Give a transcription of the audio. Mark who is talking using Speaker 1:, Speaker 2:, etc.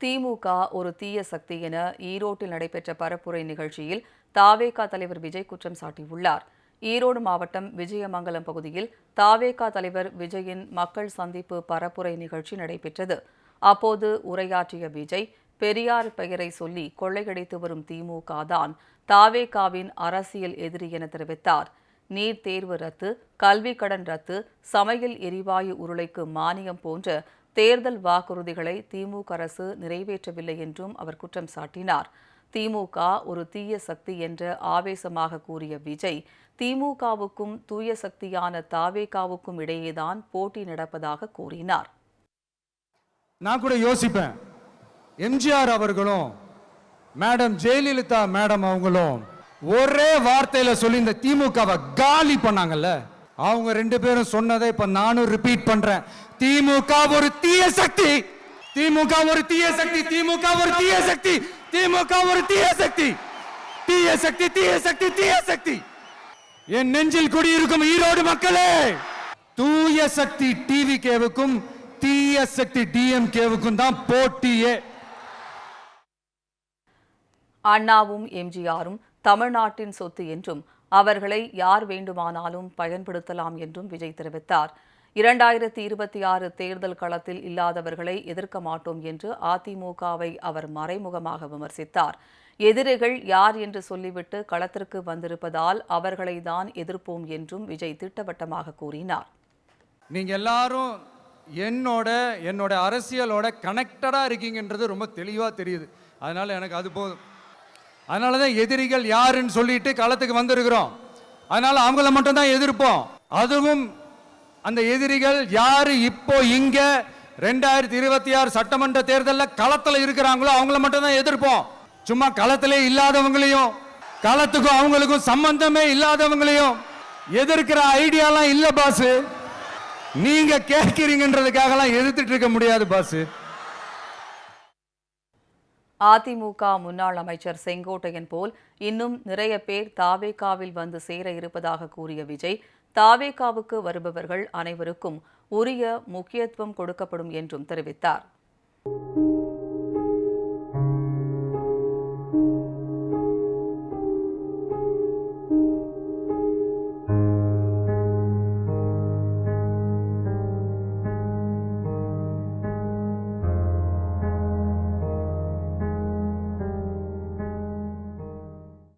Speaker 1: திமுக ஒரு தீய சக்தி என ஈரோட்டில் நடைபெற்ற பரப்புரை நிகழ்ச்சியில் தாவேகா தலைவர் விஜய் குற்றம் சாட்டியுள்ளார். ஈரோடு மாவட்டம் விஜயமங்கலம் பகுதியில் தாவேகா தலைவர் விஜயின் மக்கள் சந்திப்பு பரப்புரை நிகழ்ச்சி நடைபெற்றது. அப்போது உரையாற்றிய விஜய் பெரியார் பெயரை சொல்லி கொள்ளையடித்து வரும் திமுக தான் தாவேகாவின் அரசியல் எதிரி என தெரிவித்தார். நீட் தேர்வு ரத்து கல்வி கடன் ரத்து சமையல் எரிவாயு உருளைக்கு மானியம் போன்ற தேர்தல் வாக்குறுதிகளை திமுக அரசு நிறைவேற்றவில்லை என்றும் அவர் குற்றம் சாட்டினார். திமுக ஒரு தீய சக்தி என்று ஆவேசமாக கூறிய விஜய் திமுகவுக்கும் தூய சக்தியான தாவேகாவுக்கும் இடையேதான் போட்டி நடப்பதாக கூறினார்.
Speaker 2: நான் கூட யோசிப்பேன். எம்ஜிஆர் அவர்களும் மேடம் ஜெயலலிதா மேடம் அவங்களும் ஒரே வார்த்தையில சொல்லி இந்த திமுகவை காலி பண்ணாங்கல்ல? அவங்க ரெண்டு பேரும் சொன்னதை இப்ப நானும் ரிப்பீட் பண்றேன். திமுக ஒரு தீய சக்தி. திமுக ஒரு தீய சக்தி. திமுக ஒரு தீய சக்தி. திமுக ஒரு தீய சக்தி. தீய சக்தி தீய சக்தி தீய சக்தி. என் நெஞ்சில் குடியிருக்கும் ஈரோடு மக்களே தூய சக்தி டிவி கேவுக்கும் தீய சக்தி டிஎம்கேவுக்கும் தான் போட்டியே.
Speaker 1: அண்ணாவும் எம்ஜிஆரும் தமிழ்நாட்டின் சொத்து என்றும் அவர்களை யார் வேண்டுமானாலும் பயன்படுத்தலாம் என்றும் விஜய் தெரிவித்தார். இரண்டாயிரத்தி இருபத்தி ஆறு தேர்தல் களத்தில் இல்லாதவர்களை எதிர்க்க மாட்டோம் என்று அதிமுகவை அவர் மறைமுகமாக விமர்சித்தார். எதிரிகள் யார் என்று சொல்லிவிட்டு களத்திற்கு வந்திருப்பதால் அவர்களை தான் எதிர்ப்போம் என்றும் விஜய் திட்டவட்டமாக கூறினார்.
Speaker 2: நீங்க எல்லாரும் என்னோட என்னோட அரசியலோட கனெக்டடா இருக்கீங்கன்றது ரொம்ப தெளிவா தெரியுது. அதனால எனக்கு அது போதும். அதனால தான் எதிரிகள் யாருன்னு சொல்லிட்டு களத்துக்கு வந்திருக்கிறோம். அதனால அவங்கள மட்டும் தான் எதிர்ப்போம். அதுவும் அந்த எதிரிகள் யாரு இப்போ இங்க ரெண்டாயிரத்தி இருபத்தி ஆறு சட்டமன்ற தேர்தலில் களத்தில் இருக்கிறாங்களோ அவங்கள மட்டும் தான் எதிர்ப்போம். சும்மா களத்திலே இல்லாதவங்களையும் களத்துக்கும் அவங்களுக்கும் சம்பந்தமே இல்லாதவங்களையும் எதிர்க்கிற ஐடியாலாம் இல்லை பாசு. நீங்க கேட்கிறீங்கன்றதுக்காகலாம் எதிர்த்துட்டு இருக்க முடியாது பாசு.
Speaker 1: அதிமுக முன்னாள் அமைச்சர் செங்கோட்டையன் போல் இன்னும் நிறைய பேர் தாவேகாவில் வந்து சேர இருப்பதாக கூறிய விஜய் தாவேகாவுக்கு வருபவர்கள் அனைவருக்கும் உரிய முக்கியத்துவம் கொடுக்கப்படும் என்றும் தெரிவித்தார்.